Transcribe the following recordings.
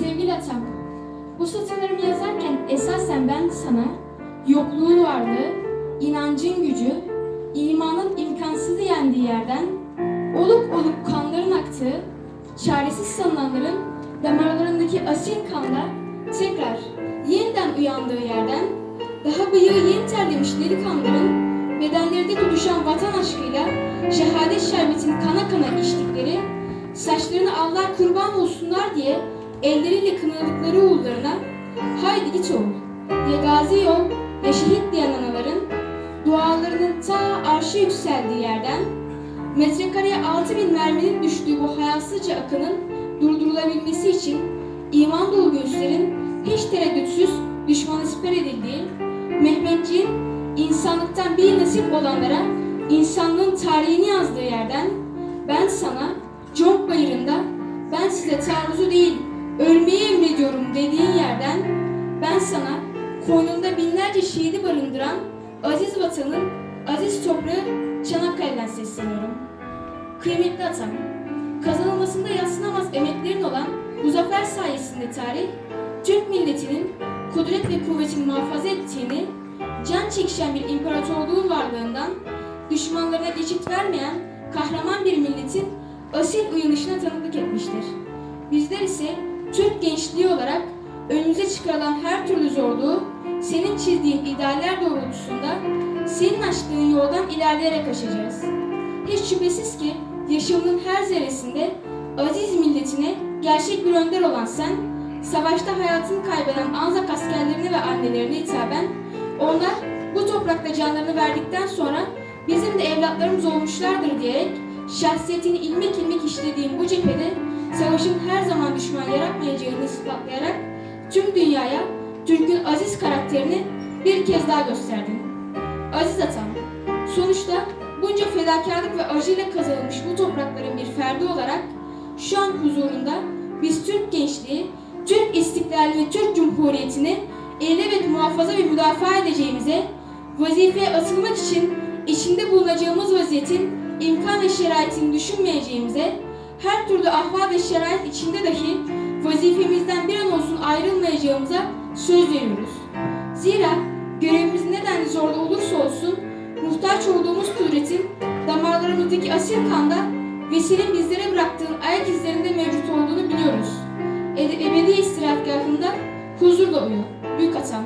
Sevgili atam, bu satırlarımı yazarken esasen ben sana yokluğun varlığı, inancın gücü, imanın imkansızı yendiği yerden, olup olup kanların aktığı, çaresiz sanılanların damarlarındaki asil kanla tekrar yeniden uyandığı yerden, daha bıyığı yeni terlemiş delikanlıların bedenlerinde tutuşan vatan aşkıyla şehadet şerbetini kana kana içtikleri, saçlarını Allah kurban olsunlar diye elleriyle kınadıkları oğullarına haydi git oğul diye gazi yol ya şehit diyen anaların dualarının ta arşa yükseldiği yerden metrekareye altı bin merminin düştüğü bu hayasızca akının durdurulabilmesi için iman dolu göğüslerin hiç tereddütsüz düşmanı siper edildiği Mehmetçiğin insanlıktan bir nasip olanlara insanlığın tarihini yazdığı yerden ben sana Conk Bayırı'nda ben size taarruzu değil ölmeyi emrediyorum dediğin yerden ben sana koynunda binlerce şehidi barındıran aziz vatanın aziz toprağı Çanakkale'den sesleniyorum. Kıymetli atam, kazanılmasında yatsınamaz emeklerin olan bu zafer sayesinde tarih, Türk milletinin kudret ve kuvvetini muhafaza ettiğini, can çekişen bir imparatorluğun varlığından, düşmanlarına geçit vermeyen kahraman bir milletin asil uyanışına tanıklık etmiştir. Bizler ise Türk gençliği olarak önümüze çıkarılan her türlü zorluğu senin çizdiğin idealler doğrultusunda senin açtığın yoldan ilerleyerek aşacağız. Hiç şüphesiz ki yaşamının her zerresinde aziz milletine gerçek bir önder olan sen, savaşta hayatını kaybeden Anzak askerlerine ve annelerine hitaben, onlar bu toprakta canlarını verdikten sonra bizim de evlatlarımız olmuşlardır diyerek şahsiyetini ilmek ilmek cephede savaşın her zaman düşman yaratmayacağını ispatlayarak tüm dünyaya Türk'ün aziz karakterini bir kez daha gösterdin. Aziz atam, sonuçta bunca fedakarlık ve acıyla kazanılmış bu toprakların bir ferdi olarak şu an huzurunda biz Türk gençliği, Türk istiklali ve Türk Cumhuriyeti'ni ilelebet muhafaza ve müdafaa edeceğimize, vazifeye atılmak için içinde bulunacağımız vaziyetin imkan ve şeraitini düşünmeyeceğimize, her türlü ahval ve şerait içinde dahi vazifemizden bir an olsun ayrılmayacağımıza söz veriyoruz. Zira görevimiz neden zorlu olursa olsun muhtaç olduğumuz kudretin damarlarımızdaki asil kanda ve senin bizlere bıraktığın ayak izlerinde mevcut olduğunu biliyoruz. E- ebedi istirahatgahında huzurla uyu. Büyük atam.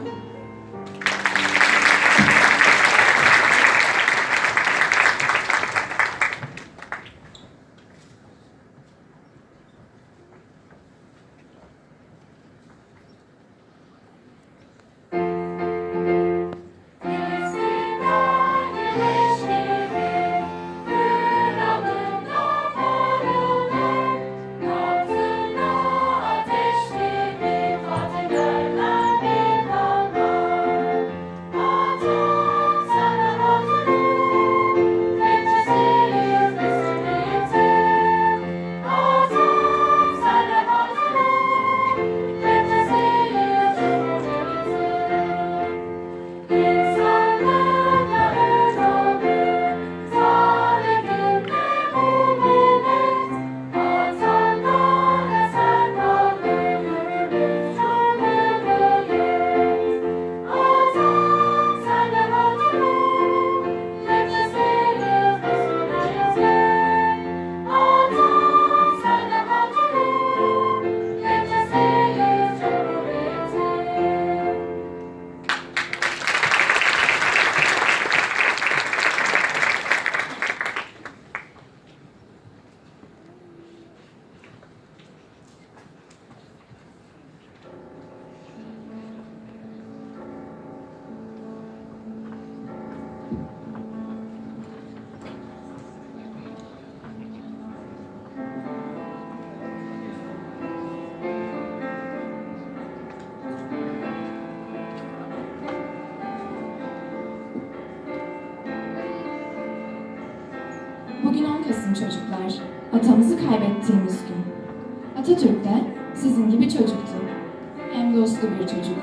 Bugün 10 Kasım çocuklar. Atamızı kaybettiğimiz gün. Atatürk de sizin gibi çocuktu. Hem dostlu bir çocuk.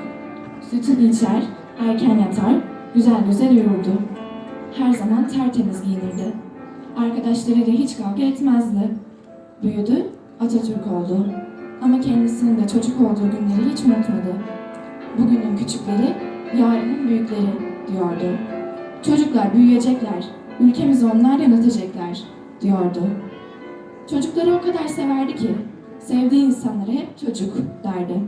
Sütünü içer, erken yatar, güzel güzel uyurdu. Her zaman tertemiz giyinirdi. Arkadaşlarıyla hiç kavga etmezdi. Büyüdü, Atatürk oldu. Ama kendisinin de çocuk olduğu günleri hiç unutmadı. Bugünün küçükleri, yarının büyükleri diyordu. Çocuklar büyüyecekler, ülkemizi onlar yönetecekler diyordu. Çocukları o kadar severdi ki, sevdiği insanlara hep çocuk derdi.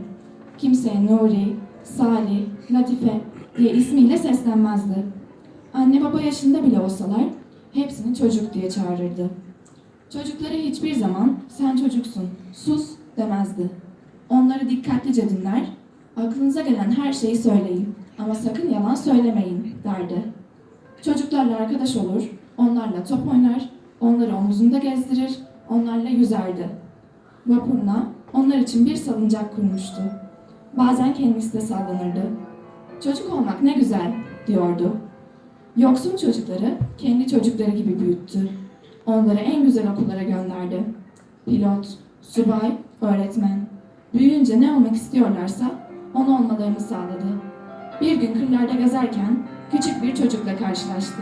Kimseye Nuri, Salih, Latife diye ismiyle seslenmezdi. Anne baba yaşında bile olsalar hepsini çocuk diye çağırırdı. Çocuklara hiçbir zaman sen çocuksun, sus demezdi. Onları dikkatlice dinler, aklınıza gelen her şeyi söyleyin ama sakın yalan söylemeyin derdi. Çocuklarla arkadaş olur, onlarla top oynar, onları omuzunda gezdirir, onlarla yüzerdi. Vapuruna onlar için bir salıncak kurmuştu. Bazen kendisi de sallanırdı. Çocuk olmak ne güzel diyordu. Yoksul çocukları kendi çocukları gibi büyüttü. Onları en güzel okullara gönderdi. Pilot, subay, öğretmen. Büyüyünce ne olmak istiyorlarsa onu olmalarını sağladı. Bir gün kırlarda gezerken küçük bir çocukla karşılaştı.